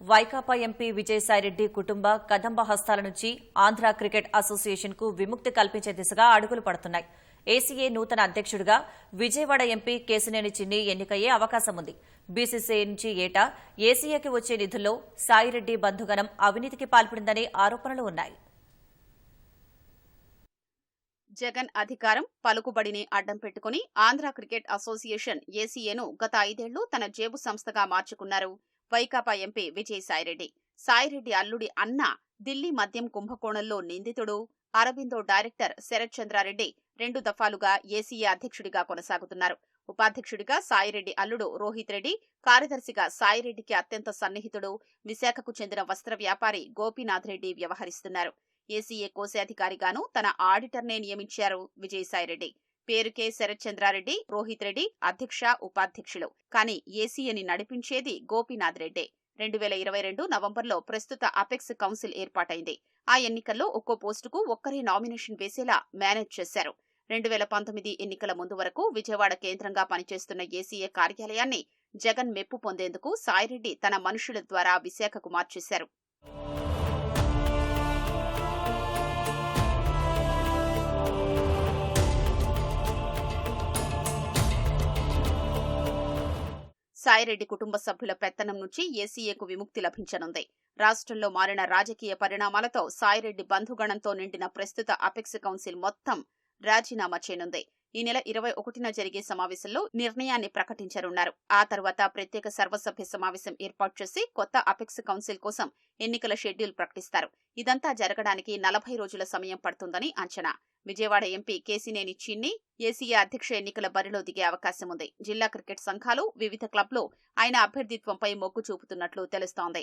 Vaikapa MP Vijayasai Reddy కుటుంబ కదంబ హస్తాల నుంచి Andhra cricket అసోసియేషన్కు విముక్తి కల్పించే దిశగా అడుగులు పడుతున్నాయి. ఏసీఏ నూతన అధ్యక్షుడిగా విజయవాడ ఎంపీ కేసినేని చిన్ని ఎన్నికయ్యే అవకాశం ఉంది. బీసీసీఐ నుంచి ఏటా ఏసీఏకి వచ్చే నిధుల్లో సాయిరెడ్డి బంధుగణం అవినీతికి పాల్పడిందనే ఆరోపణలు ఉన్నాయి. జగన్ అధికారం పలుకుబడిని అడ్డం పెట్టుకుని ఆంధ్ర క్రికెట్ అసోసియేషన్ ఏసీఏను గత ఐదేళ్ళు తన జేబు సంస్థగా మార్చుకున్నారు. వైకాపా ఎంపీ విజయసాయిరెడ్డి. సాయిరెడ్డి అల్లుడి అన్న ఢిల్లీ మద్యం కుంభకోణంలో నిందితుడు. అరబిందో డైరెక్టర్ శరత్ చంద్రారెడ్డి రెండు దఫాలుగా ఏసీఏ అధ్యక్షుడిగా కొనసాగుతున్నారు. ఉపాధ్యక్షుడిగా సాయిరెడ్డి అల్లుడు రోహిత్ రెడ్డి కార్యదర్శిగా సాయిరెడ్డికి అత్యంత సన్నిహితుడు. విశాఖకు చెందిన వస్త్ర వ్యాపారి గోపీనాథ్ రెడ్డి వ్యవహరిస్తున్నారు. ఏసీఏ కోశాధికారిగాను తన ఆడిటర్నే నియమించారు విజయసాయిరెడ్డి. పేరుకే శరత్ చంద్రారెడ్డి రోహిత్ రెడ్డి అధ్యక్ష ఉపాధ్యక్షులు. కానీ ఏసీఎని నడిపించేది గోపీనాథ్ రెడ్డే. రెండు వేల ఇరవై రెండు నవంబర్లో ప్రస్తుత అపెక్స్ కౌన్సిల్ ఏర్పాటైంది. ఆ ఎన్నికల్లో ఒక్కో పోస్టుకు ఒక్కరే నామినేషన్ వేసేలా మేనేజ్ చేశారు. రెండు వేల పంతొమ్మిది ఎన్నికల ముందు వరకు విజయవాడ కేంద్రంగా పనిచేస్తున్న ఏసీఏ కార్యాలయాన్ని జగన్ మెప్పు పొందేందుకు సాయిరెడ్డి తన మనుషుల ద్వారా విశాఖకు మార్చేశారు. సాయిరెడ్డి కుటుంబ సభ్యుల పెత్తనం నుంచి ఏసీఏకు విముక్తి లభించనుంది. రాష్ట్రంలో మారిన రాజకీయ పరిణామాలతో సాయిరెడ్డి బంధుగణంతో నిండిన ప్రస్తుత అపెక్స్ కౌన్సిల్ మొత్తం రాజీనామా చేయనుంది. ఈ నెల ఇరవై ఒకటిన జరిగే సమావేశంలో నిర్ణయాన్ని ప్రకటించనున్నారు. ఆ తర్వాత ప్రత్యేక సర్వసభ్య సమావేశం ఏర్పాటు చేసి కొత్త అపెక్స్ కౌన్సిల్ కోసం ఎన్నికల షెడ్యూల్ ప్రకటిస్తారు. ఇదంతా జరగడానికి నలభై రోజుల సమయం పడుతుందని అంచనా. విజయవాడ ఎంపీ కేసినేని చిన్ని ఏసీఏ అధ్యక్ష ఎన్నికల బరిలో దిగే అవకాశం ఉంది. జిల్లా క్రికెట్ సంఘాలు వివిధ క్లబ్లు ఆయన అభ్యర్థిత్వంపై మొగ్గు చూపుతున్నట్లు తెలుస్తోంది.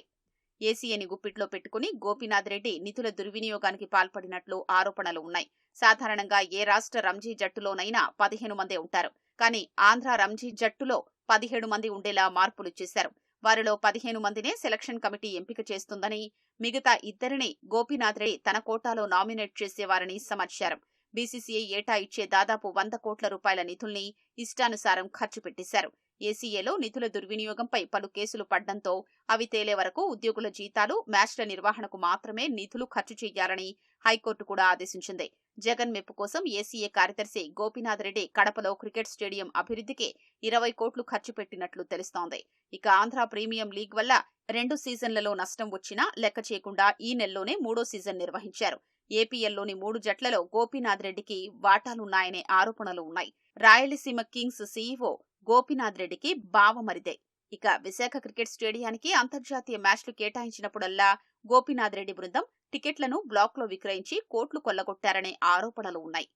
ఏసీఏని గుప్పిట్లో పెట్టుకుని గోపీనాథ్ రెడ్డి నిధుల దుర్వినియోగానికి పాల్పడినట్లు ఆరోపణలు ఉన్నాయి. సాధారణంగా ఏ రాష్ట్ర రంజీ జట్టులోనైనా పదిహేను మందే ఉంటారు. కానీ ఆంధ్ర రంజీ జట్టులో పదిహేడు మంది ఉండేలా మార్పులు చేశారు. వారిలో పదిహేను మందినే సెలక్షన్ కమిటీ ఎంపిక చేస్తుందని మిగతా ఇద్దరిని గోపీనాథ్ రెడ్డి తన కోటాలో నామినేట్ చేసేవారని సమాచారం. బీసీసీఐ ఏటా ఇచ్చే దాదాపు వంద కోట్ల రూపాయల నిధుల్ని ఇష్టానుసారం ఖర్చు పెట్టేశారు. ఏసీఏలో నిధుల దుర్వినియోగంపై పలు కేసులు పడ్డంతో అవి తేలే వరకు ఉద్యోగుల జీతాలు మ్యాచ్ల నిర్వహణకు మాత్రమే నిధులు ఖర్చు చేయాలని హైకోర్టు కూడా ఆదేశించింది. జగన్ మెప్పు కోసం ఏసీఏ కార్యదర్శి గోపీనాథ్ రెడ్డి కడపలో క్రికెట్ స్టేడియం అభివృద్ధికి ఇరవై కోట్లు ఖర్చు పెట్టినట్లు తెలుస్తోంది. ఇక ఆంధ్ర ప్రీమియం లీగ్ వల్ల రెండు సీజన్లలో నష్టం వచ్చినా లెక్క చేయకుండా ఈ నెలలోనే మూడో సీజన్ నిర్వహించారు. ఏపీఎల్లోని మూడు జట్లలో గోపీనాథ్ రెడ్డికి వాటాలున్నాయనే ఆరోపణలు ఉన్నాయి. రాయలసీమ కింగ్స్ సీఈఓ గోపినాథ్ రెడ్డికి బావమరిదే. ఇక విశాఖ క్రికెట్ స్టేడియానికి అంతర్జాతీయ మ్యాచ్లు కేటాయించినప్పుడల్లా గోపినాథ్ రెడ్డి బృందం టికెట్లను బ్లాక్లో విక్రయించి కోట్లు కొల్లగొట్టారనే ఆరోపణలు ఉన్నాయి.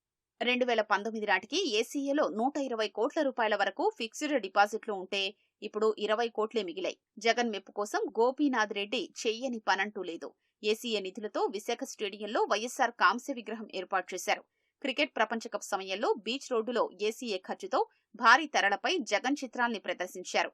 రెండు వేల పంతొమ్మిది నాటికి ఏసీఏలో నూట ఇరవై కోట్ల రూపాయల వరకు ఫిక్స్డ్ డిపాజిట్లు ఉంటే ఇప్పుడు ఇరవై కోట్లే మిగిలాయి. జగన్ మెప్పు కోసం గోపీనాథ్ రెడ్డి చెయ్యని పనంటూ లేదు. ఏసీఏ నిధులతో విశాఖ స్టేడియంలో వైఎస్సార్ కాంస్య విగ్రహం ఏర్పాటు చేశారు. క్రికెట్ ప్రపంచ కప్ సమయంలో బీచ్ రోడ్డులో ఏసీఏ ఖర్చుతో భారీ తెరలపై జగన్ చిత్రాల్ని ప్రదర్శించారు.